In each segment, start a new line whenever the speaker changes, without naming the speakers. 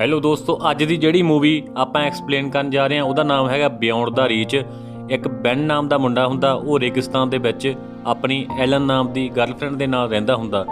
Hello ਦੋਸਤੋ, ਅੱਜ ਦੀ ਜਿਹੜੀ ਮੂਵੀ ਆਪਾਂ ਐਕਸਪਲੇਨ ਕਰਨ ਜਾ ਰਹੇ ਹਾਂ, ਉਹਦਾ ਨਾਮ ਹੈਗਾ ਬਿਯੋਂਡ ਦਾ ਰੀਚ ਇੱਕ ਬੈਨ ਨਾਮ ਦਾ ਮੁੰਡਾ ਹੁੰਦਾ, ਉਹ ਰੇਗਿਸਤਾਨ ਦੇ ਵਿੱਚ ਆਪਣੀ ਐਲਨ ਨਾਮ ਦੀ ਗਰਲਫ੍ਰੈਂਡ ਦੇ ਨਾਲ ਰਹਿੰਦਾ ਹੁੰਦਾ।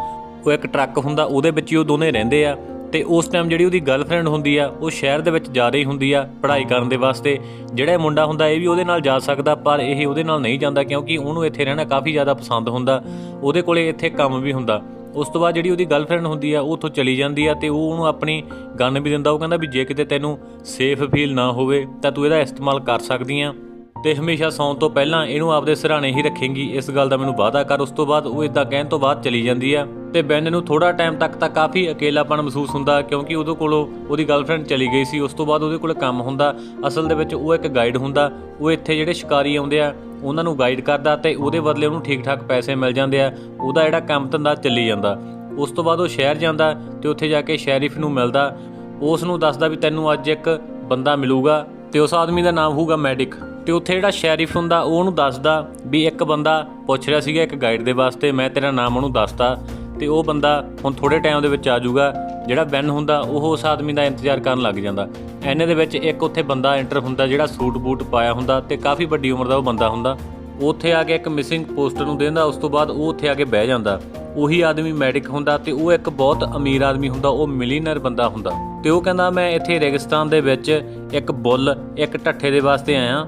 ਉਹ ਇੱਕ ਟਰੱਕ ਹੁੰਦਾ, ਉਹਦੇ ਵਿੱਚ ਹੀ ਉਹ ਦੋਨੇ ਰਹਿੰਦੇ ਆ। ਤੇ ਉਸ ਟਾਈਮ ਜਿਹੜੀ ਉਹਦੀ ਗਰਲਫ੍ਰੈਂਡ ਹੁੰਦੀ ਆ, ਉਹ ਸ਼ਹਿਰ ਦੇ ਵਿੱਚ ਜਾ ਰਹੀ ਹੁੰਦੀ ਆ ਪੜ੍ਹਾਈ ਕਰਨ ਦੇ ਵਾਸਤੇ। ਜਿਹੜਾ ਮੁੰਡਾ ਹੁੰਦਾ, ਇਹ ਵੀ ਉਹਦੇ ਨਾਲ ਜਾ ਸਕਦਾ, ਪਰ ਇਹ ਉਹਦੇ ਨਾਲ ਨਹੀਂ ਜਾਂਦਾ, ਕਿਉਂਕਿ ਉਹਨੂੰ ਇੱਥੇ ਰਹਿਣਾ ਕਾਫੀ ਜ਼ਿਆਦਾ ਪਸੰਦ ਹੁੰਦਾ। ਉਹਦੇ ਕੋਲੇ ਇੱਥੇ ਕੰਮ ਵੀ ਹੁੰਦਾ। ਉਸ ਤੋਂ ਬਾਅਦ ਜਿਹੜੀ ਉਹਦੀ ਗਰਲਫ੍ਰੈਂਡ ਹੁੰਦੀ ਆ, ਉਹ ਉੱਥੋਂ ਚਲੀ ਜਾਂਦੀ ਆ ਤੇ ਉਹ ਉਹਨੂੰ ਆਪਣੀ ਗਨ ਵੀ ਦਿੰਦਾ, ਉਹ ਕਹਿੰਦਾ ਵੀ ਜੇ ਕਿਤੇ ਤੈਨੂੰ ਸੇਫ ਫੀਲ ਨਾ ਹੋਵੇ, ਤਾਂ ਤੂੰ ਇਹਦਾ ਇਸਤੇਮਾਲ ਕਰ ਸਕਦੀ ਆ। ਤੇ ਹਮੇਸ਼ਾ ਸੌਣ ਤੋਂ ਪਹਿਲਾਂ ਇਹਨੂੰ ਆਪਦੇ ਸਿਰਹਾਣੇ ਹੀ ਰੱਖੇਂਗੀ। ਇਸ ਗੱਲ ਦਾ ਮੈਨੂੰ ਵਾਅਦਾ ਕਰ, ਉਸ ਤੋਂ ਬਾਅਦ ਉਹ ਇਦਾਂ ਕਹਿਣ ਤੋਂ ਬਾਅਦ ਚਲੀ ਜਾਂਦੀ ਆ। ਤੇ ਬੈਨ ਨੂੰ ਥੋੜਾ ਟਾਈਮ ਤੱਕ ਤਾਂ ਕਾਫੀ ਅਕੇਲਾਪਣ ਮਹਿਸੂਸ ਹੁੰਦਾ, ਕਿਉਂਕਿ ਉਹਦੇ ਕੋਲੋਂ ਉਹਦੀ ਗਰਲਫ੍ਰੈਂਡ ਚਲੀ ਗਈ ਸੀ। ਉਸ ਤੋਂ ਬਾਅਦ ਉਹਦੇ ਕੋਲ ਕੰਮ ਹੁੰਦਾ। ਅਸਲ ਦੇ ਵਿੱਚ ਉਹ ਇੱਕ ਗਾਈਡ ਹੁੰਦਾ। ਉਹ ਇੱਥੇ ਜਿਹੜੇ ਸ਼ਿਕਾਰੀ ਆਉਂਦੇ ਆ, ਉਹਨਾਂ ਨੂੰ ਗਾਈਡ ਕਰਦਾ ਤੇ ਉਹਦੇ ਬਦਲੇ ਉਹਨੂੰ ਠੀਕ ਠਾਕ ਪੈਸੇ ਮਿਲ ਜਾਂਦੇ ਆ। ਉਹਦਾ ਜਿਹੜਾ ਕੰਮ ਧੰਦਾ ਚੱਲੀ ਜਾਂਦਾ। ਉਸ ਤੋਂ ਬਾਅਦ ਉਹ ਸ਼ਹਿਰ ਜਾਂਦਾ ਤੇ ਉੱਥੇ ਜਾ ਕੇ ਸ਼ੈਰਿਫ ਨੂੰ ਮਿਲਦਾ। ਉਸ ਨੂੰ ਦੱਸਦਾ ਵੀ ਤੈਨੂੰ ਅੱਜ ਇੱਕ ਬੰਦਾ ਮਿਲੂਗਾ ਤੇ ਉਸ ਆਦਮੀ ਦਾ ਨਾਮ ਹੋਊਗਾ ਮੈਡਿਕ। ਤੇ ਉੱਥੇ ਜਿਹੜਾ ਸ਼ੈਰਿਫ ਹੁੰਦਾ, ਉਹ ਉਹਨੂੰ ਦੱਸਦਾ ਵੀ ਇੱਕ ਬੰਦਾ ਪੁੱਛ ਰਿਹਾ ਸੀਗਾ ਇੱਕ ਗਾਈਡ ਦੇ ਵਾਸਤੇ, ਮੈਂ ਤੇਰਾ ਨਾਮ ਉਹਨੂੰ ਦੱਸਤਾ ਤੇ ਉਹ ਬੰਦਾ ਹੁਣ ਥੋੜੇ ਟਾਈਮ ਦੇ ਵਿੱਚ ਆ ਜਾਊਗਾ। ਜਿਹੜਾ ਬੈਨ ਹੁੰਦਾ, ਉਹ ਉਸ ਆਦਮੀ ਦਾ ਇੰਤਜ਼ਾਰ ਕਰਨ ਲੱਗ ਜਾਂਦਾ। ਐਨੇ ਦੇ ਵਿੱਚ ਇੱਕ ਉੱਥੇ ਬੰਦਾ ਐਂਟਰ ਹੁੰਦਾ ਜਿਹੜਾ ਸੂਟ ਬੂਟ ਪਾਇਆ ਹੁੰਦਾ ਤੇ ਕਾਫੀ ਵੱਡੀ ਉਮਰ ਦਾ ਉਹ ਬੰਦਾ ਹੁੰਦਾ। ਉਹ ਉੱਥੇ ਆ ਕੇ ਇੱਕ ਮਿਸਿੰਗ ਪੋਸਟਰ ਨੂੰ ਦਿੰਦਾ, ਉਸ ਤੋਂ ਬਾਅਦ ਉਹ ਉੱਥੇ ਆ ਕੇ ਬਹਿ ਜਾਂਦਾ। ਉਹੀ ਆਦਮੀ ਮੈਡਿਕ ਹੁੰਦਾ ਤੇ ਉਹ ਇੱਕ ਬਹੁਤ ਅਮੀਰ ਆਦਮੀ ਹੁੰਦਾ, ਉਹ ਮਿਲੀਨਰ ਬੰਦਾ ਹੁੰਦਾ। ਤੇ ਉਹ ਕਹਿੰਦਾ, ਮੈਂ ਇੱਥੇ ਰੇਗਿਸਤਾਨ ਦੇ ਵਿੱਚ ਇੱਕ ਬੁੱਲ, ਇੱਕ ਢੱਠੇ ਦੇ ਵਾਸਤੇ ਆਇਆ।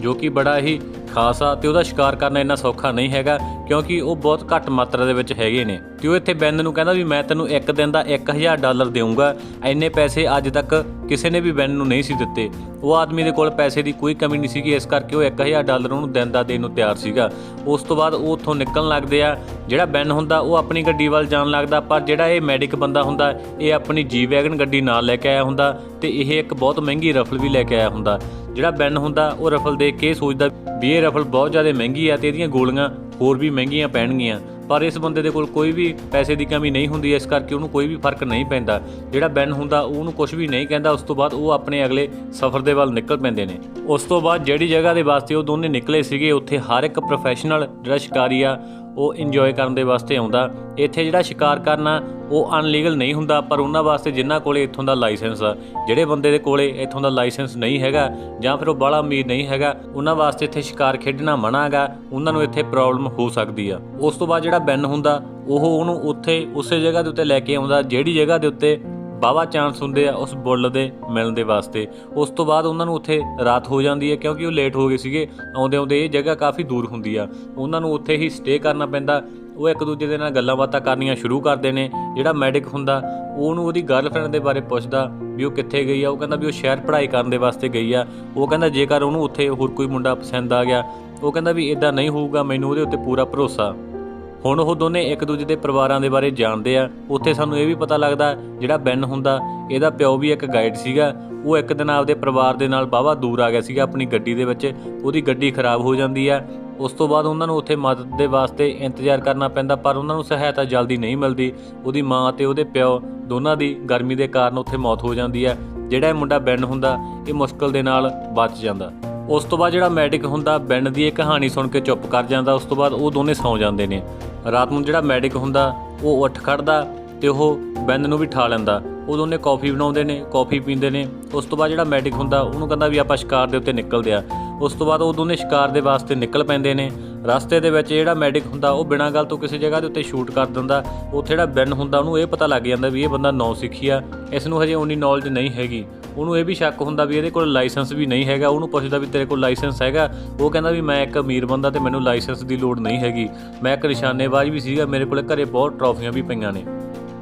ਜੋ ਕਿ ਬੜਾ ਹੀ ਖਾਸ ਆ ਤੇ ਉਹਦਾ ਸ਼ਿਕਾਰ ਕਰਨਾ ਇੰਨਾ ਸੌਖਾ ਨਹੀਂ ਹੈਗਾ, ਕਿਉਂਕਿ ਉਹ ਬਹੁਤ ਘੱਟ ਮਾਤਰਾ ਦੇ ਵਿੱਚ ਹੈਗੇ ਨੇ। ਤੇ ਉਹ ਇੱਥੇ ਬੈਨ ਨੂੰ ਕਹਿੰਦਾ ਵੀ ਮੈਂ ਤੈਨੂੰ ਇੱਕ ਦਿਨ ਦਾ 1000 ਡਾਲਰ ਦੇਵਾਂਗਾ ਐਨੇ ਪੈਸੇ ਅੱਜ ਤੱਕ ਕਿਸੇ ਨੇ ਵੀ ਬੈਨ ਨੂੰ ਨਹੀਂ ਸੀ ਦਿੱਤੇ। ਉਹ ਆਦਮੀ ਦੇ ਕੋਲ ਪੈਸੇ ਦੀ ਕੋਈ ਕਮੀ ਨਹੀਂ ਸੀਗੀ, ਇਸ ਕਰਕੇ ਉਹ 1000 ਡਾਲਰ ਉਹਨੂੰ ਦਿੰਦਾ ਦੇਣ ਨੂੰ ਤਿਆਰ ਸੀਗਾ। ਉਸ ਤੋਂ ਬਾਅਦ ਉਹ ਉੱਥੋਂ ਨਿਕਲਣ ਲੱਗਦੇ ਆ ਜਿਹੜਾ ਬੈਨ ਹੁੰਦਾ, ਉਹ ਆਪਣੀ ਗੱਡੀ ਵੱਲ ਜਾਣ ਲੱਗਦਾ, ਪਰ ਜਿਹੜਾ ਇਹ ਮੈਡਿਕ ਬੰਦਾ ਹੁੰਦਾ, ਇਹ ਆਪਣੀ ਜੀ ਵੈਗਨ ਗੱਡੀ ਨਾਲ ਲੈ ਕੇ ਆਇਆ ਹੁੰਦਾ ਤੇ ਇਹ ਇੱਕ ਬਹੁਤ ਮਹਿੰਗੀ ਰਫਲ ਵੀ ਲੈ ਕੇ ਆਇਆ ਹੁੰਦਾ। ਜਿਹੜਾ ਬੈਨ ਹੁੰਦਾ, ਉਹ ਰਫਲ ਦੇਖ ਕੇ ਸੋਚਦਾ ਵੀ ਇਹ ਰਫਲ ਬਹੁਤ ਜ਼ਿਆਦਾ ਮਹਿੰਗੀ ਆ ਤੇ ਇਹਦੀਆਂ ਗੋਲੀਆਂ ਹੋਰ ਵੀ ਮਹਿੰਗੀਆਂ ਪੈਣਗੀਆਂ। ਪਰ ਇਸ ਬੰਦੇ ਦੇ ਕੋਲ ਕੋਈ ਵੀ ਪੈਸੇ ਦੀ ਕਮੀ ਨਹੀਂ ਹੁੰਦੀ, ਇਸ ਕਰਕੇ ਉਹਨੂੰ ਕੋਈ ਵੀ ਫ਼ਰਕ ਨਹੀਂ ਪੈਂਦਾ। ਜਿਹੜਾ ਬੈਨ ਹੁੰਦਾ ਉਹਨੂੰ ਕੁਝ ਵੀ ਨਹੀਂ ਕਹਿੰਦਾ, ਉਸ ਤੋਂ ਬਾਅਦ ਉਹ ਆਪਣੇ ਅਗਲੇ ਸਫ਼ਰ ਦੇ ਵੱਲ ਨਿਕਲ ਪੈਂਦੇ ਨੇ। ਉਸ ਤੋਂ ਬਾਅਦ ਜਿਹੜੀ ਜਗ੍ਹਾ ਦੇ ਵਾਸਤੇ ਉਹ ਦੋਨੇ ਨਿਕਲੇ ਸੀਗੇ, ਉੱਥੇ ਹਰ ਇੱਕ ਪ੍ਰੋਫੈਸ਼ਨਲ ਜਿਹੜਾ ਸ਼ਿਕਾਰੀ ਆ ਉਹ ਇੰਜੋਏ ਕਰਨ ਦੇ ਵਾਸਤੇ ਆਉਂਦਾ। ਇੱਥੇ ਜਿਹੜਾ ਸ਼ਿਕਾਰ ਕਰਨਾ ਉਹ ਅਨਲੀਗਲ ਨਹੀਂ ਹੁੰਦਾ, ਪਰ ਉਹਨਾਂ ਵਾਸਤੇ ਜਿਨ੍ਹਾਂ ਕੋਲੇ ਇੱਥੋਂ ਦਾ ਲਾਇਸੈਂਸ ਆ। ਜਿਹੜੇ ਬੰਦੇ ਦੇ ਕੋਲੇ ਇੱਥੋਂ ਦਾ ਲਾਇਸੈਂਸ ਨਹੀਂ ਹੈਗਾ, ਜਾਂ ਫਿਰ ਉਹ ਬਾਹਲਾ ਅਮੀਰ ਨਹੀਂ ਹੈਗਾ, ਉਹਨਾਂ ਵਾਸਤੇ ਇੱਥੇ ਸ਼ਿਕਾਰ ਖੇਡਣਾ ਮਨਾ ਹੈਗਾ, ਉਹਨਾਂ ਨੂੰ ਇੱਥੇ ਪ੍ਰੋਬਲਮ ਹੋ ਸਕਦੀ ਆ। ਉਸ ਤੋਂ ਬਾਅਦ ਜਿਹੜਾ ਬੈਨ ਹੁੰਦਾ, ਉਹ ਉਹਨੂੰ ਉੱਥੇ, ਉਸੇ ਜਗ੍ਹਾ ਦੇ ਉੱਤੇ ਲੈ ਕੇ ਆਉਂਦਾ, ਜਿਹੜੀ ਜਗ੍ਹਾ ਦੇ ਉੱਤੇ ਬਾਵਾ ਚਾਂਸ ਹੁੰਦੇ ਆ ਉਸ ਬੁੱਲ ਦੇ ਮਿਲਣ ਦੇ ਵਾਸਤੇ। ਉਸ ਤੋਂ ਬਾਅਦ ਉਹਨਾਂ ਨੂੰ ਉੱਥੇ ਰਾਤ ਹੋ ਜਾਂਦੀ ਹੈ ਕਿਉਂਕਿ ਉਹ ਲੇਟ ਹੋ ਗਏ ਸੀਗੇ। ਆਉਂਦੇ ਆਉਂਦੇ ਇਹ ਜਗ੍ਹਾ ਕਾਫੀ ਦੂਰ ਹੁੰਦੀ ਆ। ਉਹਨਾਂ ਨੂੰ ਉੱਥੇ ਹੀ ਸਟੇ ਕਰਨਾ ਪੈਂਦਾ। ਉਹ ਇੱਕ ਦੂਜੇ ਦੇ ਨਾਲ ਗੱਲਾਂ ਬਾਤਾਂ ਕਰਨੀਆਂ ਸ਼ੁਰੂ ਕਰਦੇ ਨੇ। ਜਿਹੜਾ ਮੈਡਿਕ ਹੁੰਦਾ, ਉਹਨੂੰ ਉਹਦੀ ਗਰਲਫ੍ਰੈਂਡ ਦੇ ਬਾਰੇ ਪੁੱਛਦਾ ਵੀ ਉਹ ਕਿੱਥੇ ਗਈ ਆ। ਉਹ ਕਹਿੰਦਾ ਵੀ ਉਹ ਸ਼ਹਿਰ ਪੜ੍ਹਾਈ ਕਰਨ ਦੇ ਵਾਸਤੇ ਗਈ ਆ। ਉਹ ਕਹਿੰਦਾ ਜੇਕਰ ਉਹਨੂੰ ਉੱਥੇ ਹੋਰ ਕੋਈ ਮੁੰਡਾ ਪਸੰਦ ਆ ਗਿਆ, ਉਹ ਕਹਿੰਦਾ ਵੀ ਇਦਾਂ ਨਹੀਂ ਹੋਊਗਾ, ਮੈਨੂੰ ਉਹਦੇ ਉੱਤੇ ਪੂਰਾ ਭਰੋਸਾ। ਹੁਣ ਉਹ ਦੋਨੇ ਇੱਕ ਦੂਜੇ ਦੇ ਪਰਿਵਾਰਾਂ ਦੇ ਬਾਰੇ ਜਾਣਦੇ ਆ। ਉੱਥੇ ਸਾਨੂੰ ਇਹ ਵੀ ਪਤਾ ਲੱਗਦਾ, ਜਿਹੜਾ ਬੈਨ ਹੁੰਦਾ, ਇਹਦਾ ਪਿਓ ਵੀ ਇੱਕ ਗਾਈਡ ਸੀਗਾ। ਉਹ ਇੱਕ ਦਿਨ ਆਪਦੇ ਪਰਿਵਾਰ ਦੇ ਨਾਲ ਬਾਵਾ ਦੂਰ ਆ ਗਿਆ ਸੀਗਾ ਆਪਣੀ ਗੱਡੀ ਦੇ ਵਿੱਚ। ਉਹਦੀ ਗੱਡੀ ਖਰਾਬ ਹੋ ਜਾਂਦੀ ਆ। ਉਸ ਤੋਂ ਬਾਅਦ ਉਹਨਾਂ ਨੂੰ ਉੱਥੇ ਮਦਦ ਦੇ ਵਾਸਤੇ ਇੰਤਜ਼ਾਰ ਕਰਨਾ ਪੈਂਦਾ, ਪਰ ਉਹਨਾਂ ਨੂੰ ਸਹਾਇਤਾ ਜਲਦੀ ਨਹੀਂ ਮਿਲਦੀ। ਉਹਦੀ ਮਾਂ ਤੇ ਉਹਦੇ ਪਿਓ ਦੋਨਾਂ ਦੀ ਗਰਮੀ ਦੇ ਕਾਰਨ ਉੱਥੇ ਮੌਤ ਹੋ ਜਾਂਦੀ ਹੈ ਜਿਹੜਾ ਇਹ ਮੁੰਡਾ ਬੈਨ ਹੁੰਦਾ, ਇਹ ਮੁਸ਼ਕਲ ਦੇ ਨਾਲ ਬਚ ਜਾਂਦਾ। ਉਸ ਤੋਂ ਬਾਅਦ ਜਿਹੜਾ ਮੈਡਿਕ ਹੁੰਦਾ ਬੈਨ ਦੀ ਇਹ ਕਹਾਣੀ ਸੁਣ ਕੇ ਚੁੱਪ ਕਰ ਜਾਂਦਾ, ਉਸ ਤੋਂ ਬਾਅਦ ਉਹ ਦੋਨੇ ਸੌਂ ਜਾਂਦੇ ਨੇ। ਰਾਤ ਨੂੰ ਜਿਹੜਾ ਮੈਡਿਕ ਹੁੰਦਾ, ਉਹ ਉੱਠ ਖੜਦਾ ਤੇ ਉਹ ਬੈਨ ਨੂੰ ਵੀ ਠਾ ਲੈਂਦਾ। ਉਹ ਦੋਨੇ ਕਾਫੀ ਬਣਾਉਂਦੇ ਨੇ, ਕਾਫੀ ਪੀਂਦੇ ਨੇ। ਉਸ ਤੋਂ ਬਾਅਦ ਜਿਹੜਾ ਮੈਡਿਕ ਹੁੰਦਾ, ਉਹਨੂੰ ਕਹਿੰਦਾ ਵੀ ਆਪਾਂ ਸ਼ਿਕਾਰ ਦੇ ਉੱਤੇ ਨਿਕਲਦੇ ਆ ਉਸ ਤੋਂ ਬਾਅਦ ਉਹ ਦੋਨੇ ਸ਼ਿਕਾਰ ਦੇ ਵਾਸਤੇ ਨਿਕਲ ਪੈਂਦੇ ਨੇ। ਰਸਤੇ ਦੇ ਵਿੱਚ ਜਿਹੜਾ ਮੈਡਿਕ ਹੁੰਦਾ, ਉਹ ਬਿਨਾਂ ਗੱਲ ਤੋਂ ਕਿਸੇ ਜਗ੍ਹਾ ਦੇ ਉੱਤੇ ਸ਼ੂਟ ਕਰ ਦਿੰਦਾ। ਉੱਥੇ ਜਿਹੜਾ ਬੈਨ ਹੁੰਦਾ, ਉਹਨੂੰ ਇਹ ਪਤਾ ਲੱਗ ਜਾਂਦਾ ਵੀ ਇਹ ਬੰਦਾ ਨੌ ਸਿੱਖੀ ਆ। ਇਸ ਨੂੰ ਹਜੇ ਉਨੀ ਨੌਲੇਜ ਨਹੀਂ ਹੈਗੀ। ਉਹਨੂੰ ਇਹ ਵੀ ਸ਼ੱਕ ਹੁੰਦਾ ਵੀ ਇਹਦੇ ਕੋਲ ਲਾਇਸੈਂਸ ਵੀ ਨਹੀਂ ਹੈਗਾ, ਉਹਨੂੰ ਪੁੱਛਦਾ ਵੀ ਤੇਰੇ ਕੋਲ ਲਾਇਸੈਂਸ ਹੈਗਾ। ਉਹ ਕਹਿੰਦਾ ਵੀ ਮੈਂ ਇੱਕ ਅਮੀਰ ਬੰਦਾ ਤੇ ਮੈਨੂੰ ਲਾਇਸੈਂਸ ਦੀ ਲੋੜ ਨਹੀਂ ਹੈਗੀ। ਮੈਂ ਇੱਕ ਨਿਸ਼ਾਨੇਬਾਜ਼ ਵੀ ਸੀਗਾ, ਮੇਰੇ ਕੋਲੇ ਘਰੇ ਬਹੁਤ ਟਰਾਫੀਆਂ ਵੀ ਪਈਆਂ ਨੇ।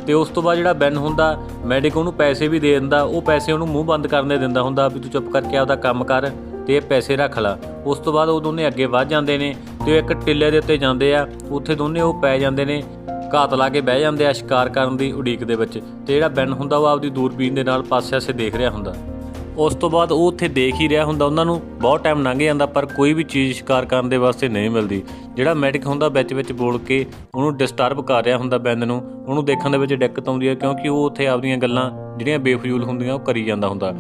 ਤੇ ਉਸ ਤੋਂ ਬਾਅਦ ਜਿਹੜਾ ਬੈਨ ਹੁੰਦਾ, ਮੈਡਿਕ ਉਹਨੂੰ ਪੈਸੇ ਵੀ ਦੇ ਦਿੰਦਾ, ਉਹ ਪੈਸੇ ਉਹਨੂੰ ਮੂੰਹ ਬੰਦ ਕਰਨ ਦੇ ਦਿੰਦਾ ਹੁੰਦਾ ਵੀ ਤੂੰ ਚੁੱਪ ਕਰਕੇ ਆਪਦਾ ਕੰਮ ਕਰ ਤੇ ਇਹ ਪੈਸੇ ਰੱਖ ਲੈ। ਉਸ ਤੋਂ ਬਾਅਦ ਉਹ ਦੋਨੇ ਅੱਗੇ ਵੱਧ ਜਾਂਦੇ ਨੇ ਤੇ ਉਹ ਇੱਕ ਟਿੱਲੇ ਦੇ ਉੱਤੇ ਜਾਂਦੇ ਆ, ਉੱਥੇ ਦੋਨੇ ਉਹ ਪੈ ਜਾਂਦੇ ਨੇ ਘਾਤ ਲਾ ਕੇ ਬਹਿ ਜਾਂਦੇ ਆ ਸ਼ਿਕਾਰ ਕਰਨ ਦੀ ਉਡੀਕ ਦੇ ਵਿੱਚ ਤੇ ਜਿਹੜਾ ਬੈਨ ਹੁੰਦਾ ਉਹ ਆਪਦੀ ਦੂਰਬੀਨ ਦੇ ਨਾਲ ਪਾਸੇ ਪਾਸੇ ਦੇਖ ਰਿਹਾ ਹੁੰਦਾ। ਉਸ ਤੋਂ ਬਾਅਦ ਉਹ ਉੱਥੇ ਦੇਖ ਹੀ ਰਿਹਾ ਹੁੰਦਾ, ਉਹਨਾਂ ਨੂੰ ਬਹੁਤ ਟਾਈਮ ਲੰਘ ਜਾਂਦਾ, ਪਰ ਕੋਈ ਵੀ ਚੀਜ਼ ਸ਼ਿਕਾਰ ਕਰਨ ਦੇ ਵਾਸਤੇ ਨਹੀਂ ਮਿਲਦੀ। ਜਿਹੜਾ ਮੈਡਿਕ ਹੁੰਦਾ ਵਿੱਚ ਵਿੱਚ ਬੋਲ ਕੇ ਉਹਨੂੰ ਡਿਸਟਰਬ ਕਰ ਰਿਹਾ ਹੁੰਦਾ ਬੈਂਦ ਨੂੰ, ਉਹਨੂੰ ਦੇਖਣ ਦੇ ਵਿੱਚ ਦਿੱਕਤ ਆਉਂਦੀ ਹੈ ਕਿਉਂਕਿ ਉਹ ਉੱਥੇ ਆਪਦੀਆਂ ਗੱਲਾਂ ਜਿਹੜੀਆਂ ਬੇਫਜ਼ੂਲ ਹੁੰਦੀਆਂ ਉਹ ਕਰੀ ਜਾਂਦਾ ਹੁੰਦਾ।